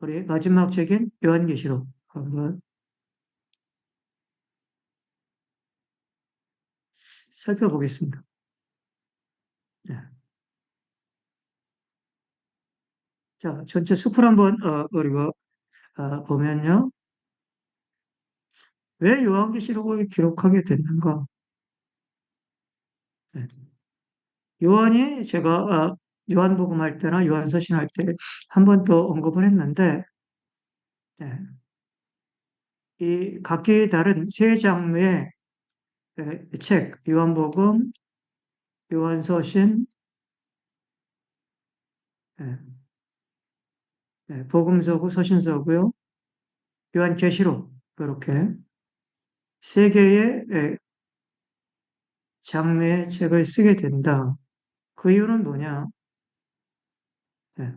우리 마지막 책인 요한계시록 한번 살펴보겠습니다. 네. 자, 전체 수풀 한번 어, 우리가 어, 보면요. 왜 요한계시록을 기록하게 됐는가? 네. 요한이 제가 어, 요한복음 할 때나 요한서신 할 때 한 번 더 언급을 했는데 네. 이 각기 다른 세 장르의 네, 책, 요한복음, 요한서신, 네. 네, 복음서고 서신서고요. 요한계시록 이렇게 세 개의 예, 장르의 책을 쓰게 된다. 그 이유는 뭐냐? 네.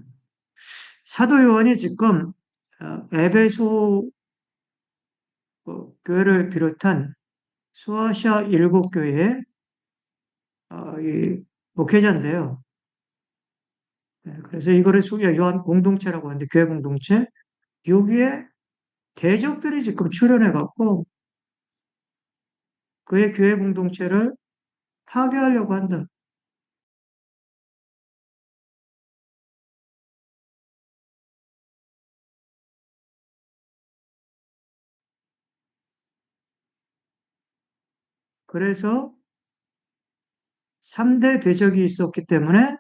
사도 요한이 지금 어, 에베소 어, 교회를 비롯한 소아시아 일곱 교회의 어, 목회자인데요. 네, 그래서 이거를 요한 공동체라고 하는데 교회 공동체 여기에 대적들이 지금 출연해 갖고 그의 교회 공동체를 파괴하려고 한다. 그래서 3대 대적이 있었기 때문에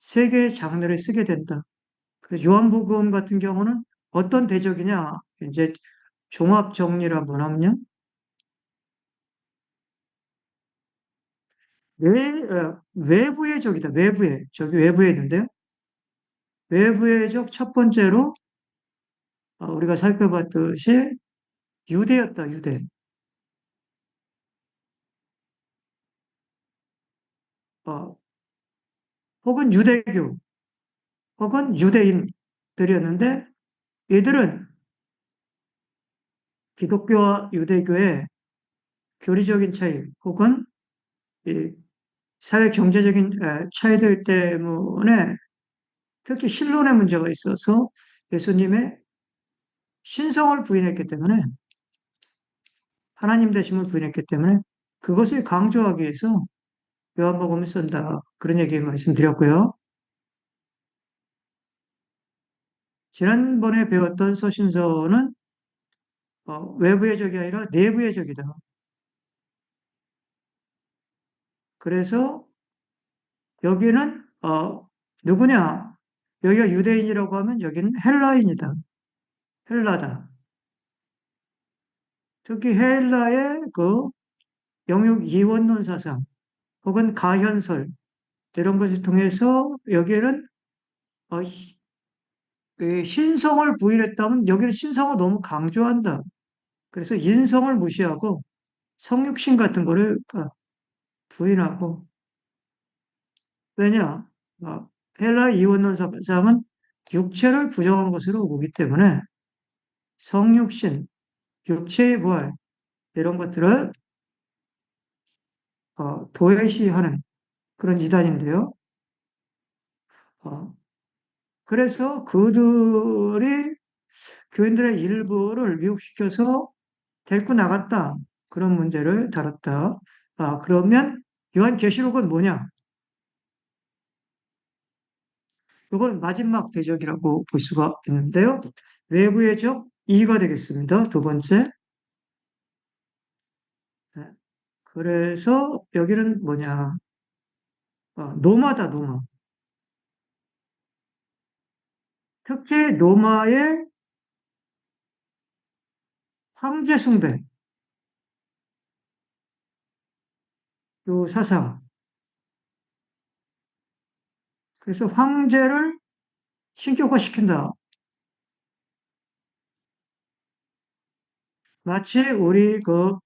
세 개의 장르를 쓰게 된다. 그래서 요한복음 같은 경우는 어떤 대적이냐? 이제 종합 정리를 한번 하면요. 외, 어, 외부의 적이다. 외부의. 저기 외부에 있는데요. 외부의 적 첫 번째로 어, 우리가 살펴봤듯이 유대였다. 유대. 어, 혹은 유대교, 혹은 유대인들이었는데 이들은 기독교와 유대교의 교리적인 차이 혹은 사회 경제적인 차이들 때문에 특히 신론의 문제가 있어서 예수님의 신성을 부인했기 때문에 하나님 되심을 부인했기 때문에 그것을 강조하기 위해서 요한복음을 쓴다. 그런 얘기 말씀드렸고요. 지난번에 배웠던 서신서는 어, 외부의 적이 아니라 내부의 적이다. 그래서 여기는 어, 누구냐? 여기가 유대인이라고 하면 여기는 헬라인이다. 헬라다. 특히 헬라의 그 영육 이원론 사상 혹은 가현설 이런 것을 통해서 여기는 어, 신성을 부인했다면 여기는 신성을 너무 강조한다. 그래서 인성을 무시하고 성육신 같은 거를 어, 부인하고 왜냐? 어, 헬라 이원론 사상은 육체를 부정한 것으로 보기 때문에 성육신, 육체의 부활 이런 것들을 어, 도외시하는 그런 이단인데요. 어, 그래서 그들이 교인들의 일부를 미혹시켜서 데리고 나갔다. 그런 문제를 다뤘다. 아, 그러면 요한 계시록은 뭐냐? 이건 마지막 대적이라고 볼 수가 있는데요. 외부의 적 2가 되겠습니다. 두 번째. 네. 그래서 여기는 뭐냐? 어, 노마다, 노마. 특히 노마의 황제 숭배. 요 사상. 그래서 황제를 신격화시킨다. 마치 우리 그, 가,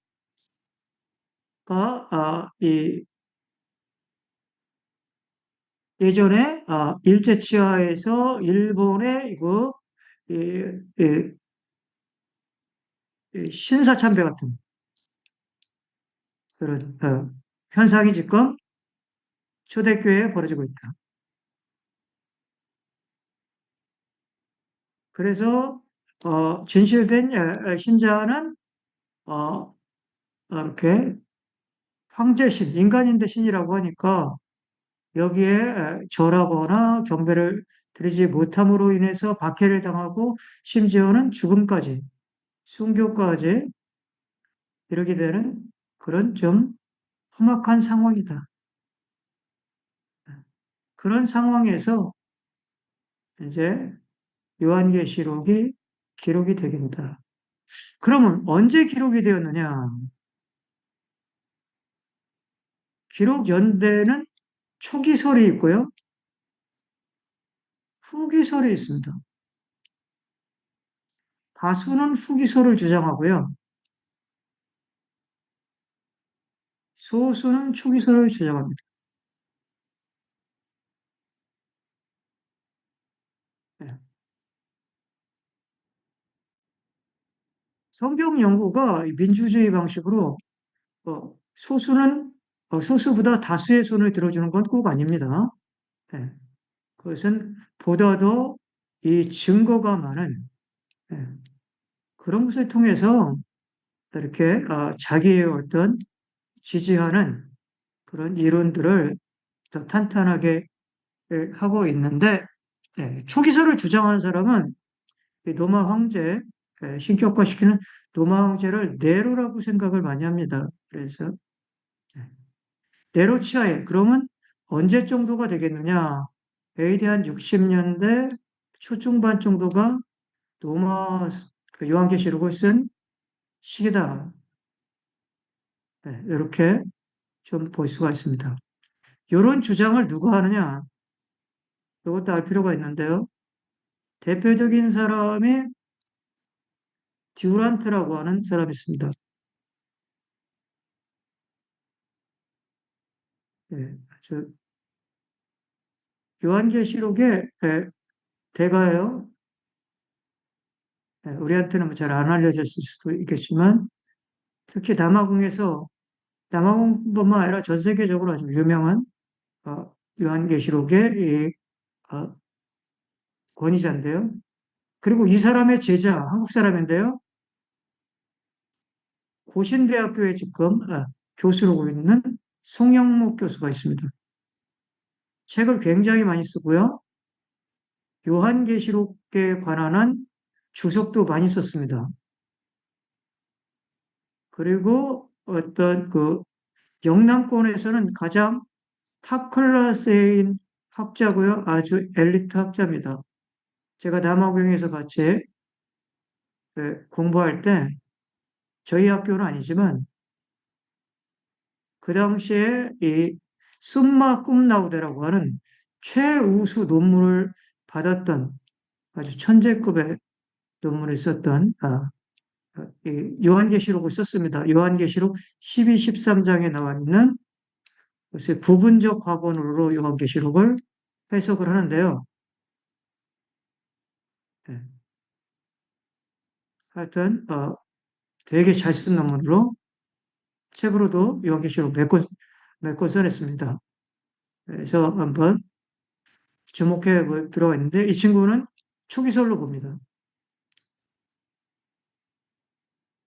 아, 이, 예전에, 아, 일제 치하에서 일본의 그, 이, 이, 이 신사참배 같은 그런, 어, 현상이 지금 초대교회에 벌어지고 있다. 그래서 어, 진실된 신자는 어, 이렇게 황제신, 인간인데 신이라고 하니까 여기에 에, 절하거나 경배를 드리지 못함으로 인해서 박해를 당하고 심지어는 죽음까지, 순교까지 이르게 되는 그런 좀 험악한 상황이다. 그런 상황에서 이제 요한계시록이 기록이 되겠다. 그러면 언제 기록이 되었느냐? 기록 연대는 초기 설이 있고요. 후기 설이 있습니다. 다수는 후기 설을 주장하고요. 소수는 초기 설을 주장합니다. 네. 성경 연구가 민주주의 방식으로 어, 소수는 어, 소수보다 다수의 손을 들어주는 건 꼭 아닙니다. 네. 그것은 보다 더이 증거가 많은 네. 그런 것을 통해서 이렇게 어, 자기의 어떤 지지하는 그런 이론들을 더 탄탄하게 예, 하고 있는데 예, 초기설을 주장하는 사람은 노마 황제 예, 신격화시키는 노마 황제를 네로라고 생각을 많이 합니다. 그래서 네로 치하에 그러면 언제 정도가 되겠느냐? AD 한 60년대 초중반 정도가 노마 그 요한계시록을 쓴 시기다. 네, 이렇게 좀 볼 수가 있습니다. 이런 주장을 누가 하느냐? 이것도 알 필요가 있는데요. 대표적인 사람이 듀란트라고 하는 사람이 있습니다. 예, 저 요한계시록의 예, 대가요. 예, 우리한테는 뭐 잘안 알려졌을 수도 있겠지만 특히 남아공에서 남아공뿐만 아니라 전 세계적으로 아주 유명한 어, 요한계시록의 이, 어, 권위자인데요. 그리고 이 사람의 제자, 한국 사람인데요. 고신대학교에 지금 어, 교수로 있는 송영목 교수가 있습니다. 책을 굉장히 많이 쓰고요. 요한계시록에 관한 주석도 많이 썼습니다. 그리고 어떤 그 영남권에서는 가장 탑 클래스인 학자고요. 아주 엘리트 학자입니다. 제가 남아공에서 같이 그 공부할 때 저희 학교는 아니지만 그 당시에 이 숨마 꿈나우데라고 하는 최우수 논문을 받았던 아주 천재급의 논문을 썼던 아, 요한계시록을 썼습니다. 요한계시록 12, 13장에 나와 있는 부분적 과거으로 요한계시록을 해석을 하는데요. 네. 하여튼 어, 되게 잘 쓴 논문으로 책으로도 요한계시록 몇 권, 몇권 써냈습니다. 그래서 한번 주목해 들어가 있는데 이 친구는 초기설로 봅니다.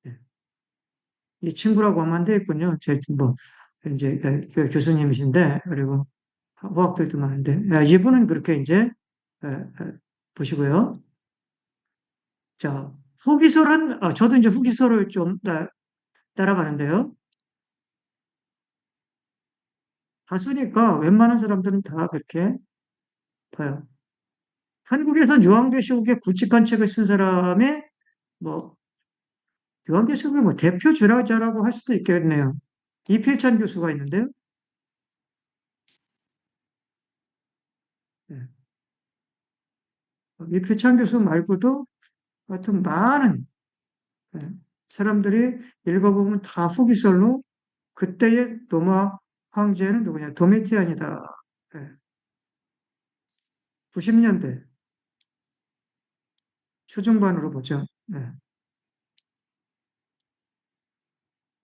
네. 이 친구라고 하면 안 되겠군요. 제, 뭐, 이제 교수님이신데, 그리고 화학들도 많은데, 이분은 그렇게 이제, 보시고요. 자, 후기설은, 아, 저도 이제 후기설을 좀 따, 따라가는데요. 다수니까 웬만한 사람들은 다 그렇게 봐요. 한국에선 요한계시록에 굵직한 책을 쓴 사람의 뭐 요한계시록의 뭐 대표 주라자라고 할 수도 있겠네요. 이필찬 교수가 있는데요. 네. 이필찬 교수 말고도 하여튼 많은 네. 사람들이 읽어보면 다 후기설로 그때의 노마 황제는 누구냐? 도미티안이다. 네. 90년대 초중반으로 보죠. 네.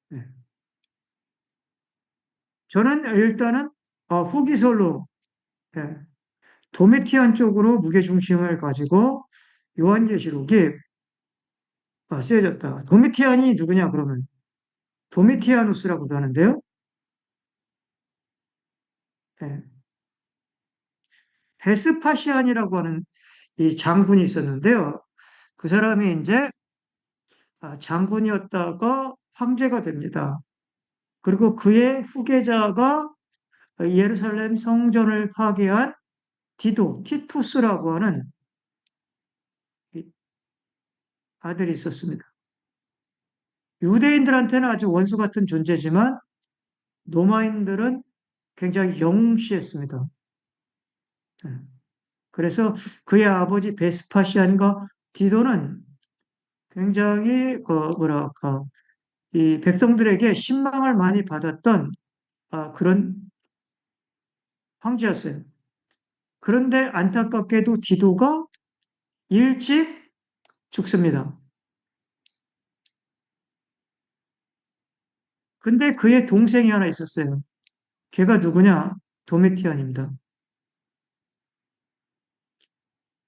네. 저는 일단은 어, 후기설로 네. 도메티안 쪽으로 무게중심을 가지고 요한계시록이 아, 쓰여졌다. 도미티안이 누구냐 그러면 도미티아누스라고도 하는데요. 예. 베스파시안이라고 하는 이 장군이 있었는데요. 그 사람이 이제 아, 장군이었다가 황제가 됩니다. 그리고 그의 후계자가 예루살렘 성전을 파괴한 디도, 티투스라고 하는 아들이 있었습니다. 유대인들한테는 아주 원수 같은 존재지만 로마인들은 굉장히 영웅시했습니다. 네. 그래서 그의 아버지 베스파시안과 디도는 굉장히 그 뭐랄까 이 백성들에게 신망을 많이 받았던 아, 그런 황제였어요. 그런데 안타깝게도 디도가 일찍 죽습니다. 근데 그의 동생이 하나 있었어요. 걔가 누구냐? 도메티안입니다.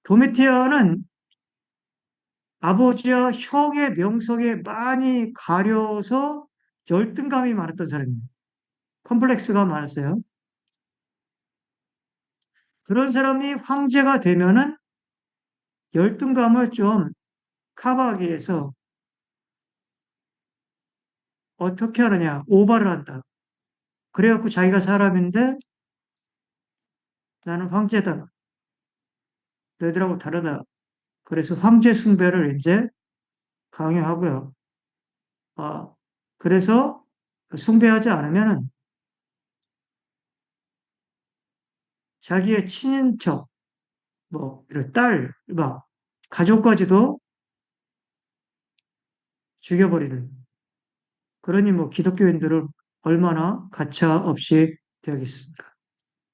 도메티안은 아버지와 형의 명성에 많이 가려서 열등감이 많았던 사람입니다. 컴플렉스가 많았어요. 그런 사람이 황제가 되면은 열등감을 좀 커버하기 위해서 어떻게 하느냐? 오바를 한다. 그래갖고 자기가 사람인데 나는 황제다. 너희들하고 다르다. 그래서 황제 숭배를 이제 강요하고요. 아, 그래서 숭배하지 않으면은 자기의 친인척, 뭐, 이런 딸, 막, 가족까지도 죽여버리는. 그러니 뭐 기독교인들은 얼마나 가차 없이 되겠습니까?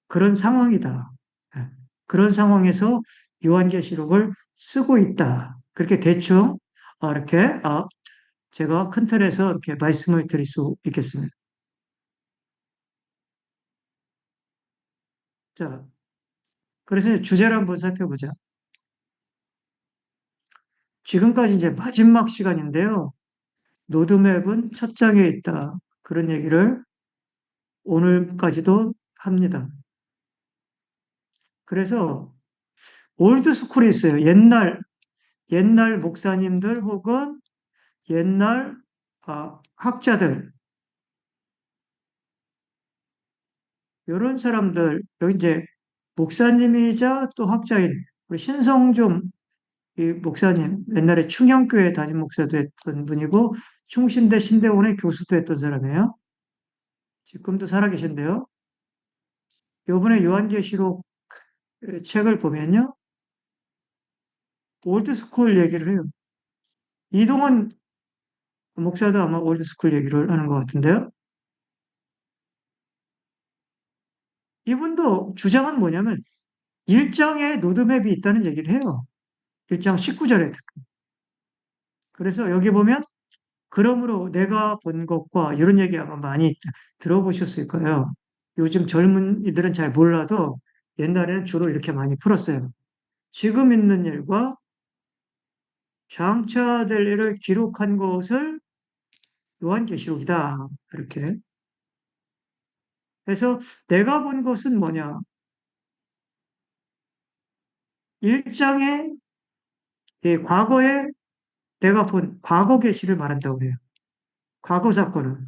그런 상황이다. 예. 그런 상황에서 요한계시록을 쓰고 있다. 그렇게 대충 아, 이렇게 아, 제가 큰 틀에서 이렇게 말씀을 드릴 수 있겠습니다. 자, 그래서 주제를 한번 살펴보자. 지금까지 이제 마지막 시간인데요. 노드맵은 첫 장에 있다. 그런 얘기를 오늘까지도 합니다. 그래서 올드 스쿨이 있어요. 옛날 옛날 목사님들 혹은 옛날 아, 학자들 이런 사람들 여기 이제 목사님이자 또 학자인 우리 신성종 이 목사님 옛날에 충영교회 담임 목사도 했던 분이고 충신대 신대원의 교수도 했던 사람이에요. 지금도 살아계신데요. 요번에 요한계시록 책을 보면요. 올드스쿨 얘기를 해요. 이동원 목사도 아마 올드스쿨 얘기를 하는 것 같은데요. 이분도 주장은 뭐냐면 1장에 노드맵이 있다는 얘기를 해요. 1장 19절에 특히. 그래서 여기 보면 그러므로 내가 본 것과 이런 얘기 아마 많이 들어보셨을 거예요. 요즘 젊은이들은 잘 몰라도 옛날에는 주로 이렇게 많이 풀었어요. 지금 있는 일과 장차 될 일을 기록한 것을 요한계시록이다. 이렇게. 그래서 내가 본 것은 뭐냐? 1장에 예, 과거에 내가 본 과거 계시를 말한다고 해요. 과거 사건은.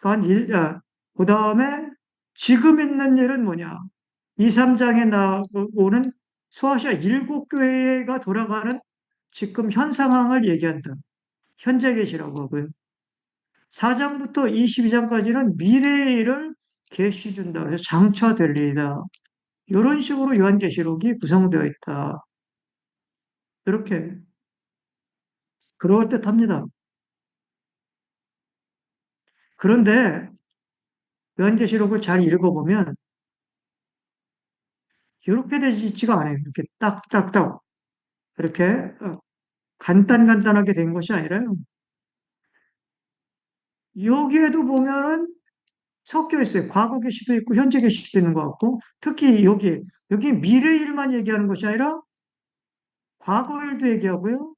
그러니까 그 다음에 지금 있는 일은 뭐냐? 2, 3장에 나오는 소아시아 일곱 교회가 돌아가는 지금 현 상황을 얘기한다. 현재 계시라고 하고요. 4장부터 22장까지는 미래의 일을 계시 준다. 그래서 장차 될 일이다. 이런 식으로 요한계시록이 구성되어 있다. 이렇게 그럴 듯합니다. 그런데 요한계시록을 잘 읽어보면 이렇게 되지가 않아요. 이렇게 딱딱딱 이렇게 어, 간단간단하게 된 것이 아니라요. 여기에도 보면은 섞여 있어요. 과거 계시도 있고 현재 계시도 있는 것 같고 특히 여기 여기 미래 일만 얘기하는 것이 아니라 과거 일도 얘기하고요.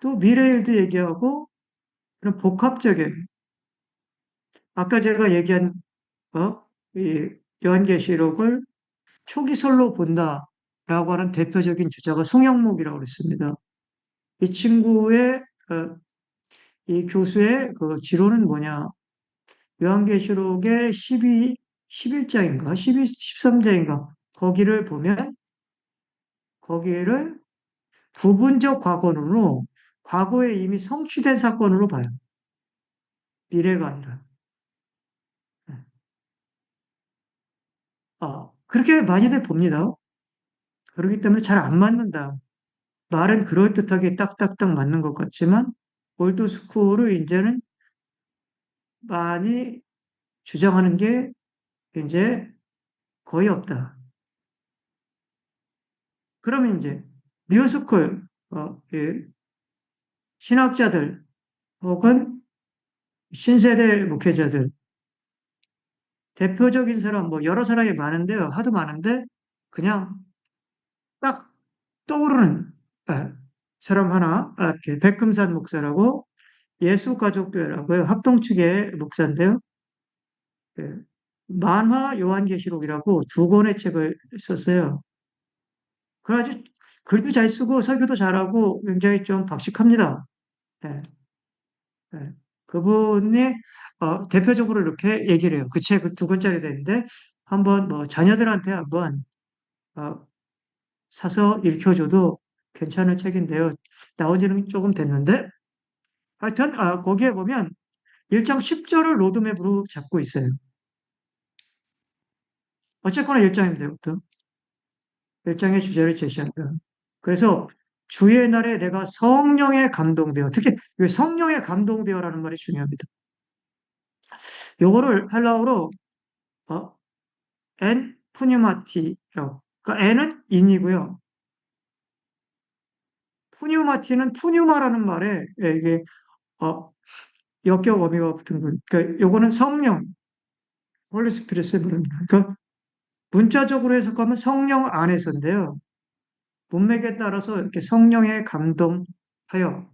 또 미래 일도 얘기하고 그런 복합적인 아까 제가 얘기한 어? 이 요한계시록을 초기설로 본다라고 하는 대표적인 주자가 송영목이라고 그랬습니다. 이 친구의 어, 이 교수의 그 지론은 뭐냐? 요한계시록의 12, 11장인가? 12, 13장인가? 거기를 보면 거기를 부분적 과거론으로 과거에 이미 성취된 사건으로 봐요. 미래가 아니라. 아, 그렇게 많이들 봅니다. 그렇기 때문에 잘 안 맞는다. 말은 그럴듯하게 딱딱딱 맞는 것 같지만 올드스쿨을 이제는 많이 주장하는 게 이제 거의 없다. 그러면 이제 뉴스쿨 어, 예, 신학자들 혹은 신세대 목회자들 대표적인 사람 뭐 여러 사람이 많은데요. 하도 많은데 그냥 딱 떠오르는 아, 사람 하나 아, 백금산 목사라고 예수가족교회라고요. 합동 측의 목사인데요. 예, 만화 요한계시록이라고 두 권의 책을 썼어요. 그래가지고 글도 잘 쓰고 설교도 잘하고 굉장히 좀 박식합니다. 예, 예. 그분이 어, 대표적으로 이렇게 얘기를 해요. 그 책 두 권짜리 되는데 한번 뭐 자녀들한테 한번 어, 사서 읽혀줘도 괜찮은 책인데요. 나온 지는 조금 됐는데 하여튼 아, 거기에 보면 1장 10절을 로드맵으로 잡고 있어요. 어쨌거나 1장입니다. 이것도. 1장의 주제를 제시한다. 그래서 주의 날에 내가 성령에 감동되어 특히 왜 성령에 감동되어라는 말이 중요합니다. 요거를 헬라어로 어, 엔 푸뉴마티라고 그러니까 엔은 인이고요. 푸뉴마티는 푸뉴마라는 말에 이게 어, 역격 어미가 붙은 거. 그러니까 요거는 성령 홀리 스피릿을 말합니다. 그러니까 문자적으로 해석하면 성령 안에서인데요. 문맥에 따라서 이렇게 성령에 감동하여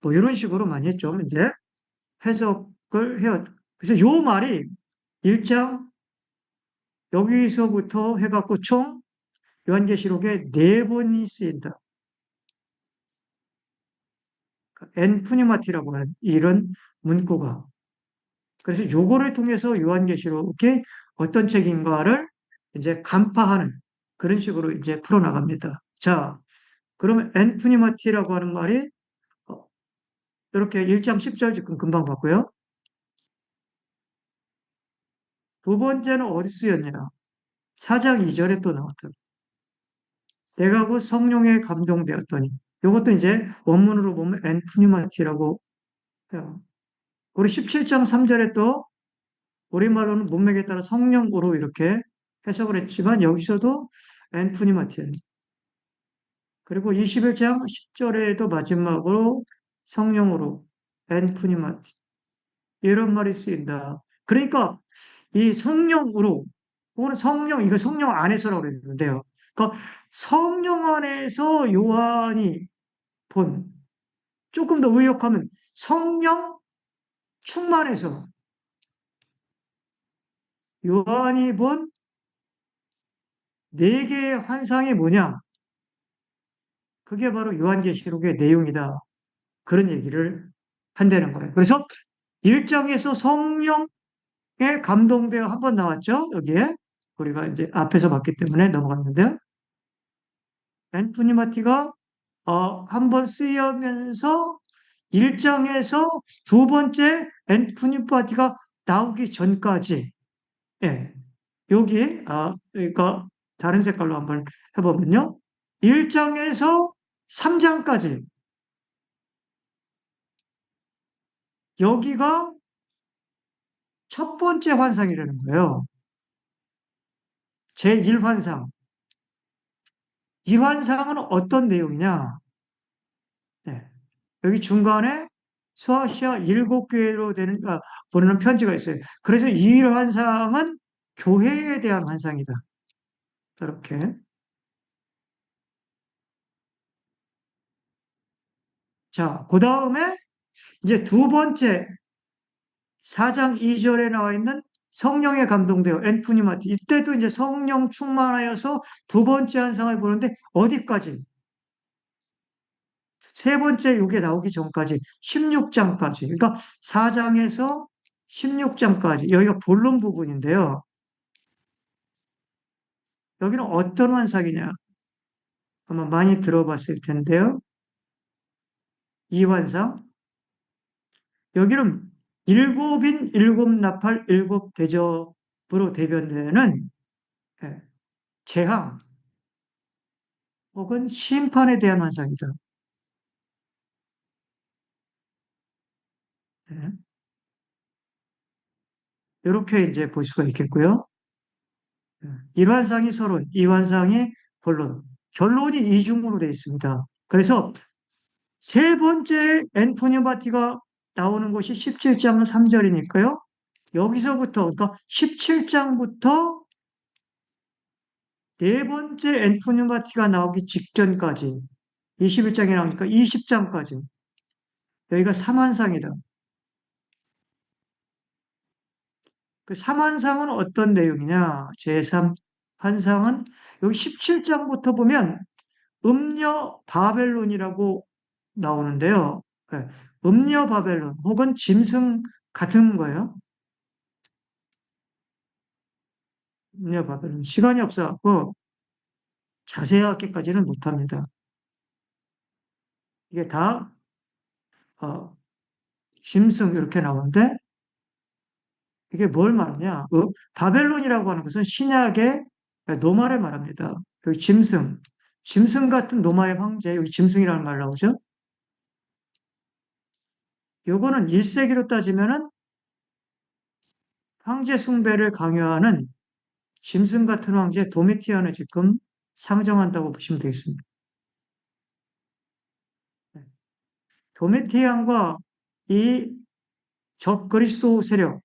뭐 이런 식으로 많이 좀 이제 해석을 해요. 그래서 요 말이 1장 여기서부터 해갖고 총 요한계시록에 네 번이 쓰인다. 엔푸니마티라고 하는 이런 문구가. 그래서 요거를 통해서 요한계시록이 어떤 책인가를 이제 간파하는 그런 식으로 이제 풀어나갑니다. 자, 그러면 엔푸니마티라고 하는 말이 어, 이렇게 1장 10절 지금 금방 봤고요. 두 번째는 어디 쓰였냐? 4장 2절에 또 나왔다. 내가 그 성령에 감동되었더니 이것도 이제 원문으로 보면 엔푸니마티라고 해요. 우리 17장 3절에 또 우리말로는 문맥에 따라 성령으로 이렇게 해석을 했지만 여기서도 엔푸니마티예요. 그리고 21장 10절에도 마지막으로 성령으로 엔푸니마티 이런 말이 쓰인다. 그러니까 이 성령으로 혹은 성령 이거 성령 안에서라고 그랬는데요. 그러니까 성령 안에서 요한이 본 조금 더 의역하면 성령 충만해서 요한이 본 네 개의 환상이 뭐냐? 그게 바로 요한계시록의 내용이다. 그런 얘기를 한다는 거예요. 그래서 1장에서 성령에 감동되어 한 번 나왔죠. 여기에 우리가 이제 앞에서 봤기 때문에 넘어갔는데 앤푸니마티가 어, 한 번 쓰이면서 1장에서 두 번째 앤푸니마티가 나오기 전까지 예, 여기 아, 그러니까 다른 색깔로 한번 해보면요. 1장에서 3장까지 여기가 첫 번째 환상이라는 거예요. 제1환상. 이 환상은 어떤 내용이냐? 네. 여기 중간에 소아시아 일곱 교회로 되는, 아, 보내는 편지가 있어요. 그래서 이 환상은 교회에 대한 환상이다. 이렇게. 자, 그 다음에 이제 두 번째 4장 2절에 나와 있는 성령에 감동되어 엔푸니마티 이때도 이제 성령 충만하여서 두 번째 환상을 보는데 어디까지? 세 번째 요게 나오기 전까지 16장까지 그러니까 4장에서 16장까지 여기가 본론 부분인데요. 여기는 어떤 환상이냐? 아마 많이 들어봤을 텐데요. 이 환상 여기는 일곱인 일곱 나팔 일곱 대접으로 대변되는 예, 재앙 혹은 심판에 대한 환상이다. 예. 이렇게 이제 볼 수가 있겠고요. 예. 일환상이 서론, 이환상이 본론. 결론이 이중으로 되어 있습니다. 그래서 세 번째 앤토니바티가 나오는 것이 17장 3절이니까요. 여기서부터, 그러니까 17장부터 네 번째 앤토니바티가 나오기 직전까지 21장에 나오니까 20장까지 여기가 삼환상이다. 그 삼환상은 어떤 내용이냐? 제3 환상은 여기 17장부터 보면 음녀 바벨론이라고 나오는데요. 네, 음녀 바벨론 혹은 짐승 같은 거예요. 음녀 바벨론 시간이 없어갖고 자세하게까지는 못합니다. 이게 다 어, 짐승 이렇게 나오는데 이게 뭘 말하냐? 어, 바벨론이라고 하는 것은 신약의 노마를 말합니다. 여기 짐승, 짐승 같은 노마의 황제, 여기 짐승이라는 말 나오죠? 요거는 1세기로 따지면은 황제 숭배를 강요하는 짐승 같은 황제 도미티안을 지금 상정한다고 보시면 되겠습니다. 네. 도미티안과 이 적그리스도 세력,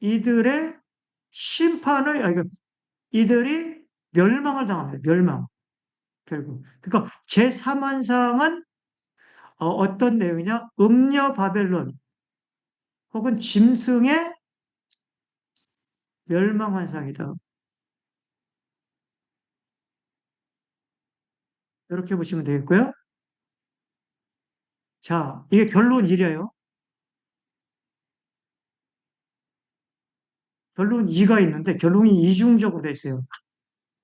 이들의 심판을, 이들이 멸망을 당합니다. 멸망. 결국. 그러니까 제3환상은 어, 떤 내용이냐? 음녀 바벨론 혹은 짐승의 멸망 환상이다. 이렇게 보시면 되겠고요. 자, 이게 결론 1이에요. 결론 2가 있는데 결론이 이중적으로 돼 있어요.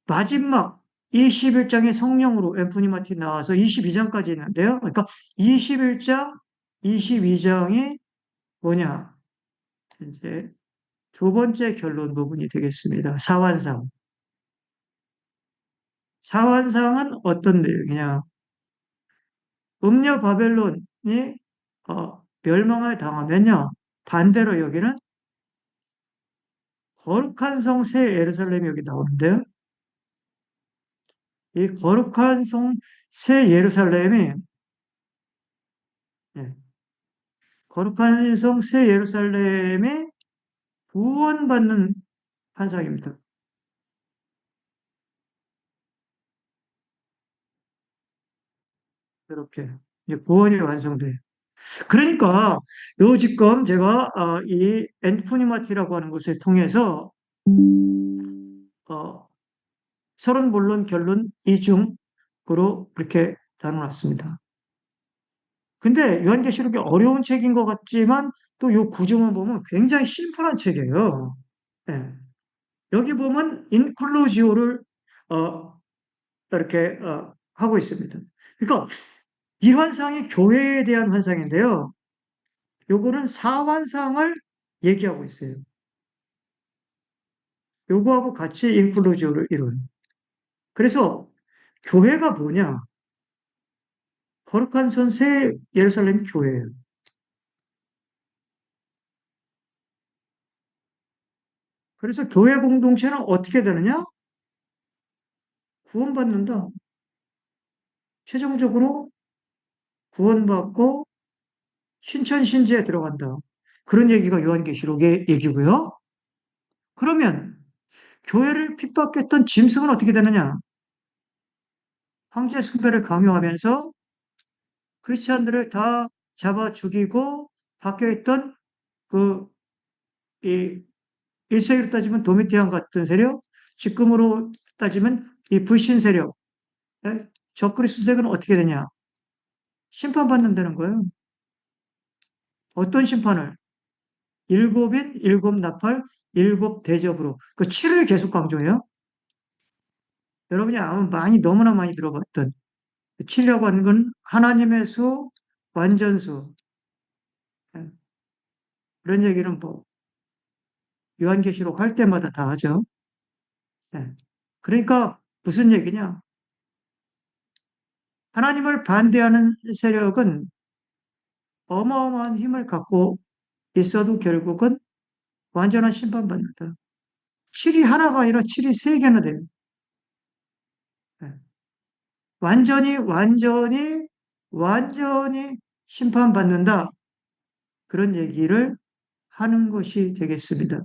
마지막 21장의 성령으로 앰프니 마틴 나와서 22장까지 있는데요. 그러니까 21장, 22장이 뭐냐? 이제 두 번째 결론 부분이 되겠습니다. 사환상. 사환상은 어떤 내용이냐? 음녀 바벨론이 어, 멸망을 당하면요. 반대로 여기는 거룩한 성 새 예루살렘이 여기 나오는데요. 이 거룩한 성 새 예루살렘이 네, 거룩한 성 새 예루살렘이 구원받는 환상입니다. 이렇게 이제 구원이 완성돼요. 그러니까 요 지금 제가 어, 이 엔푸니마티라고 하는 것을 통해서 어, 서론 본론 결론 이중으로 이렇게 나눠놨습니다. 근데 요한계시록이 어려운 책인 것 같지만 또 요 구조만 보면 굉장히 심플한 책이에요. 네. 여기 보면 인클로지오를 어, 이렇게 어, 하고 있습니다. 그러니까 이 환상이 교회에 대한 환상인데요. 요거는 사환상을 얘기하고 있어요. 요거하고 같이 인클로지오를 이룬. 그래서 교회가 뭐냐? 거룩한 선새 예루살렘 교회예요. 그래서 교회 공동체는 어떻게 되느냐? 구원받는다. 최종적으로 구원받고 신천신지에 들어간다. 그런 얘기가 요한계시록의 얘기고요. 그러면 교회를 핍박했던 짐승은 어떻게 되느냐? 황제 숭배를 강요하면서 크리스천들을 다 잡아 죽이고 박혀있던 그, 이, 일세기로 따지면 도미티안 같은 세력, 지금으로 따지면 이 불신 세력, 예? 적그리스도세력은 어떻게 되냐? 심판받는다는 거예요. 어떤 심판을? 일곱인, 일곱 나팔, 일곱 대접으로. 그 7을 계속 강조해요. 여러분이 아마 많이, 너무나 많이 들어봤던 7이라고 하는 건 하나님의 수, 완전수. 예. 그런 얘기는 뭐, 요한계시록 할 때마다 다 하죠. 예. 그러니까 무슨 얘기냐? 하나님을 반대하는 세력은 어마어마한 힘을 갖고 있어도 결국은 완전한 심판받는다. 7이 하나가 아니라 7이 세 개나. 예. 완전히, 완전히, 완전히 심판받는다. 그런 얘기를 하는 것이 되겠습니다.